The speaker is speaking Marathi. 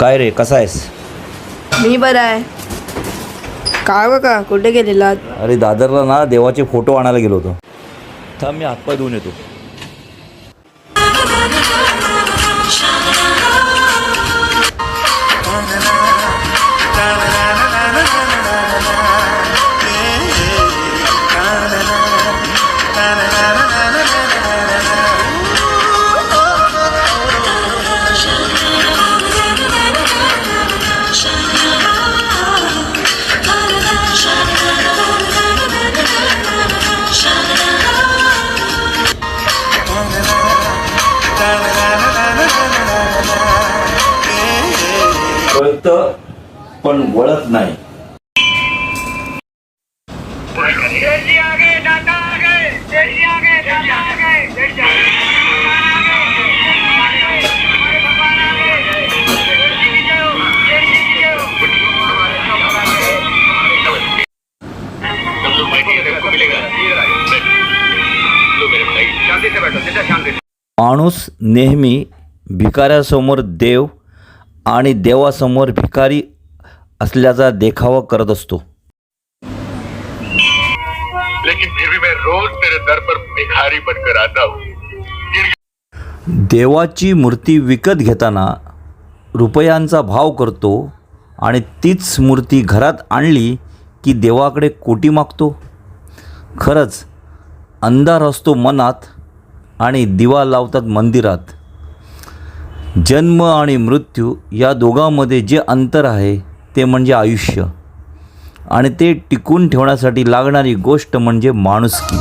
काय रे कसा आहेस? मी बरा आहे. काय बघा कुठे गेलेलात? अरे दादरला ना देवाचे फोटो आणायला गेलो होतो. थांब मी हातपाय धुवून येतो. कळत पण वळत नाही. माणूस नेहमी भिकाऱ्यासमोर देव आणि देवासमोर भिकारी असल्याचा देखावा करत असतो. हूँ। देवाची मूर्ती विकत घेताना रुपयांचा भाव करतो आणि तीच मूर्ती घरात आणली की देवाकडे कोटी मागतो. खरंच अंधार असतो मनात आणि दिवा लावतात मंदिरात. जन्म आणि मृत्यू या दोघांमध्ये जे अंतर आहे ते म्हणजे आयुष्य. आणि ते टिकून ठेवण्यासाठी लागणारी गोष्ट म्हणजे माणुसकी.